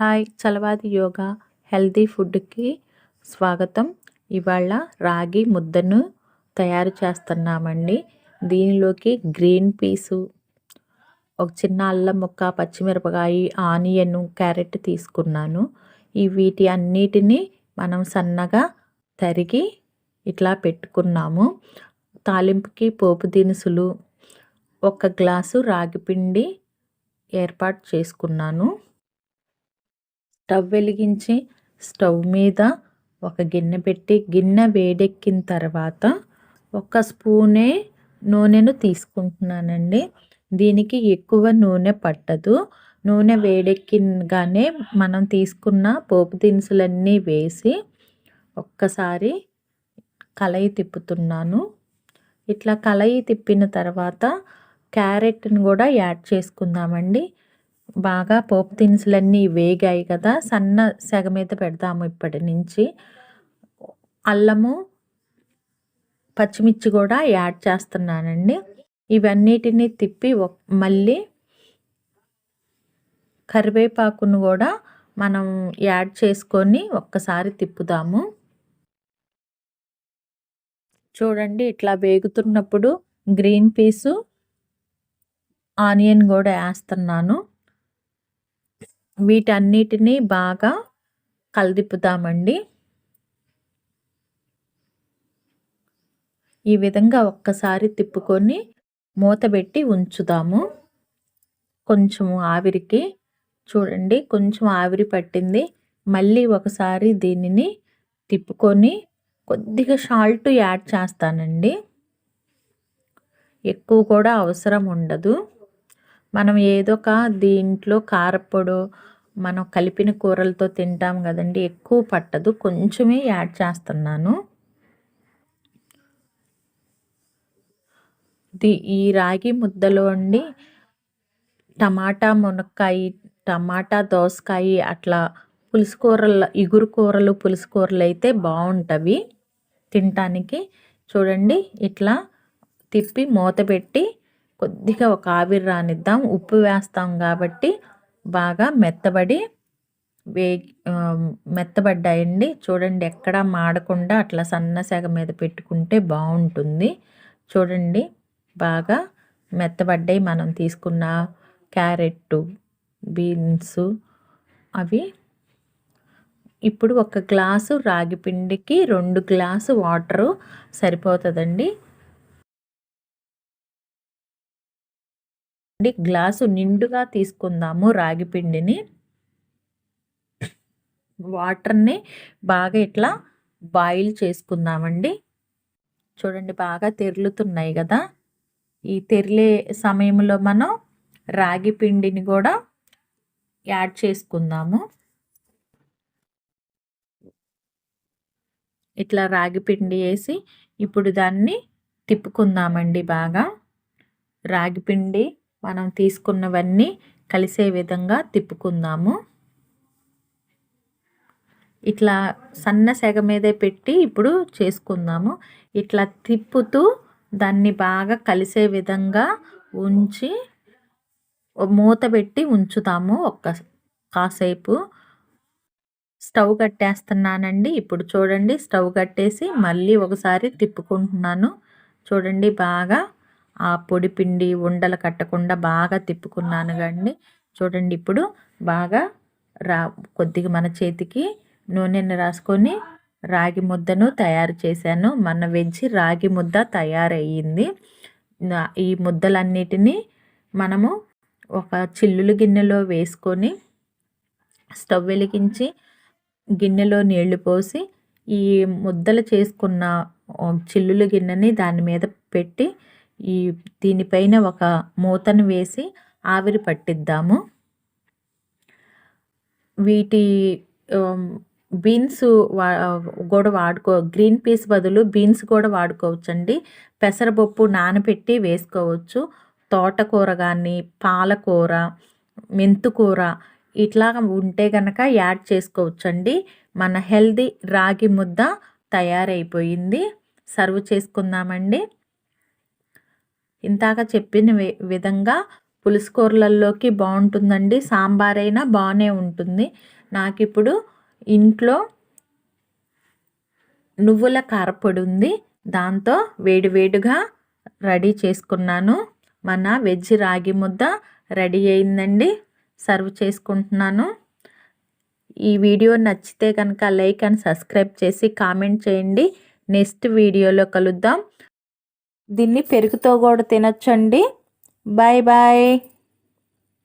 Hi Chalavadi yoga healthy ఫుడ్కి స్వాగతం. ఇవాళ రాగి ముద్దను తయారు చేస్తున్నామండి. దీనిలోకి గ్రీన్ పీసు ఒక చిన్న అల్లం ముక్క పచ్చిమిరపకాయ ఆనియన్ క్యారెట్ తీసుకున్నాను. ఈ వీటి అన్నిటినీ మనం సన్నగా తరిగి ఇట్లా పెట్టుకున్నాము. తాలింపుకి పోపు దినుసులు ఒక గ్లాసు రాగి పిండి ఏర్పాటు చేసుకున్నాను. స్టవ్ వెలిగించి స్టవ్ మీద ఒక గిన్నె పెట్టి గిన్నె వేడెక్కిన తర్వాత ఒక స్పూనే నూనెను తీసుకుంటున్నానండి. దీనికి ఎక్కువ నూనె పట్టదు. నూనె వేడెక్కినగానే మనం తీసుకున్న పోపు దినుసులన్నీ వేసి ఒక్కసారి కలయి తిప్పుతున్నాను. ఇట్లా కలయి తిప్పిన తర్వాత క్యారెట్ని కూడా యాడ్ చేసుకుందామండి. బాగా పోపు దినుసులన్నీ వేగాయి కదా సన్న సెగ మీద పెడదాము ఇప్పటి నుంచి. అల్లము పచ్చిమిర్చి కూడా యాడ్ చేస్తున్నానండి. ఇవన్నిటిని తిప్పి మళ్ళీ కరివేపాకును కూడా మనం యాడ్ చేసుకొని ఒక్కసారి తిప్పుదాము. చూడండి ఇట్లా వేగుతున్నప్పుడు గ్రీన్ పీసు ఆనియన్ కూడా వేస్తున్నాను. వీటన్నిటినీ బాగా కలిదిప్పుతామండి. ఈ విధంగా ఒక్కసారి తిప్పుకొని మూత పెట్టి ఉంచుదాము. కొంచెం ఆవిరికి చూడండి కొంచెం ఆవిరి పట్టింది. మళ్ళీ ఒకసారి దీనిని తిప్పుకొని కొద్దిగా సాల్ట్ యాడ్ చేస్తానండి. ఎక్కువ కూడా అవసరం ఉండదు. మనం ఏదో ఒక దీంట్లో కారప్పొడు మనం కలిపిన కూరలతో తింటాం కదండి ఎక్కువ పట్టదు. కొంచెమే యాడ్ చేస్తున్నాను. ది ఈ రాగి ముద్దలో అండి టమాటా మునక్కాయ టమాటా దోసకాయ అట్లా పులుసు కూరలు ఇగురు కూరలు పులుసు కూరలు అయితే బాగుంటవి తినటానికి. చూడండి ఇట్లా తిప్పి మూత పెట్టి కొద్దిగా ఒక ఆవిరి రానిద్దాం. ఉప్పు వేస్తాం కాబట్టి బాగా మెత్తబడి వే మెత్తబడ్డాయండి. చూడండి ఎక్కడా మాడకుండా అట్లా సన్న సెగ మీద పెట్టుకుంటే బాగుంటుంది. చూడండి బాగా మెత్తబడ్డాయి. మనం తీసుకున్న క్యారెట్ బీన్స్ అవి. ఇప్పుడు ఒక గ్లాసు రాగి పిండికి రెండు గ్లాసు వాటరు సరిపోతుందండి. గ్లాసు నిండుగా తీసుకుందాము రాగి పిండిని. వాటర్ని బాగా ఇట్లా బాయిల్ చేసుకుందామండి. చూడండి బాగా తెరులుతున్నాయి కదా. ఈ తెరిలే సమయంలో మనం రాగి పిండిని కూడా యాడ్ చేసుకుందాము. ఇట్లా రాగి పిండి వేసి ఇప్పుడు దాన్ని తిప్పుకుందామండి బాగా. రాగి పిండి మనం తీసుకున్నవన్నీ కలిసే విధంగా తిప్పుకుందాము. ఇట్లా సన్న సెగ మీదే పెట్టి ఇప్పుడు చేసుకుందాము. ఇట్లా తిప్పుతూ దాన్ని బాగా కలిసే విధంగా ఉంచి మూత పెట్టి ఉంచుతాము ఒక్క కాసేపు. స్టవ్ కట్టేస్తున్నానండి. ఇప్పుడు చూడండి స్టవ్ కట్టేసి మళ్ళీ ఒకసారి తిప్పుకుంటున్నాను. చూడండి బాగా ఆ పొడి పిండి ఉండలు కట్టకుండా బాగా తిప్పుకున్నాను కానీ చూడండి ఇప్పుడు బాగా రా కొద్దిగా మన చేతికి నూనెను రాసుకొని రాగి ముద్దను తయారు చేశాను. మన వెజ్ రాగి ముద్ద తయారయ్యింది. ఈ ముద్దలన్నిటినీ మనము ఒక చిల్లులు గిన్నెలో వేసుకొని స్టవ్ వెలిగించి గిన్నెలో నీళ్ళు పోసి ఈ ముద్దలు చేసుకున్న చిల్లులు గిన్నెని దాని మీద పెట్టి ఈ దీనిపైన ఒక మూతను వేసి ఆవిరి పట్టిద్దాము. వీటి బీన్స్ వా కూడా వాడుకో గ్రీన్ పీస్ బదులు బీన్స్ కూడా వాడుకోవచ్చండి. పెసరపప్పు నానబెట్టి వేసుకోవచ్చు. తోటకూర కానీ పాలకూర మెంతుకూర ఇట్లా ఉంటే కనుక యాడ్ చేసుకోవచ్చండి. మన హెల్దీ రాగి ముద్ద తయారైపోయింది. సర్వ్ చేసుకుందామండి. ఇంతాక చెప్పిన విధంగా పులుసు కూరలలోకి బాగుంటుందండి సాంబార్ అయినా బాగానే ఉంటుంది. నాకు ఇప్పుడు ఇంట్లో నువ్వుల కారపొడి ఉంది. దాంతో వేడివేడిగా రెడీ చేసుకున్నాను. మన వెజ్ రాగి ముద్ద రెడీ అయిందండి. సర్వ్ చేసుకుంటున్నాను. ఈ వీడియో నచ్చితే కనుక లైక్ అండ్ సబ్స్క్రైబ్ చేసి కామెంట్ చేయండి. నెక్స్ట్ వీడియోలో కలుద్దాం. దీన్ని పెరుగుతో కూడా తినొచ్చండి. Bye bye